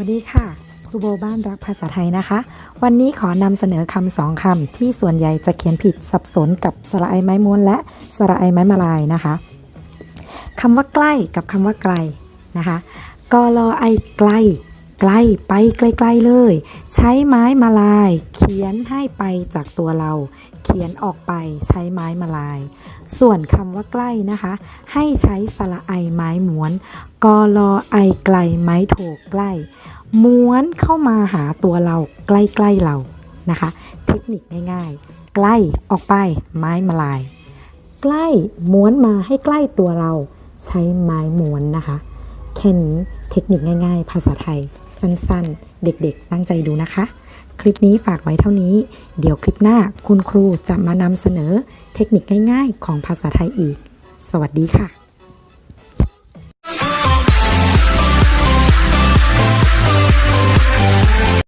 วัสดีค่ะครูโบบ้านรักภาษาไทยนะคะ วันนี้ขอนำเสนอคำสองคำที่ส่วนใหญ่จะเขียนผิดสับสนกับสระไอไม้ม้วนและสระไอไม้มาลายนะคะคำว่าใกล้กับคำว่าไกลนะคะกลอไอไกล ไกลไปไกลๆเลย ใช้ไม้มาลาย เขียนให้ไปจากตัวเรา เขียนออกไปใช้ไม้มาลาย ส่วนคำว่าใกล้นะคะ ให้ใช้สระไอไม้ม้วนกลอไอไกลไม้โถใกล้ ม้วนเข้ามาหาตัวเราใกล้ๆเรานะคะ เทคนิคง่ายๆ ใกล้ออกไปไม้มาลาย ใกล้ม้วนมาให้ใกล้ตัวเราใช้ไม้ม้วนนะคะ แค่นี้เทคนิคง่าย ๆ ภาษาไทย สั้นๆ เด็กๆ ตั้งใจดูนะคะ คลิปนี้ฝากไว้เท่านี้ เดี๋ยวคลิปหน้าคุณครูจะมานำเสนอเทคนิคง่ายๆ ของภาษาไทยอีก สวัสดีค่ะ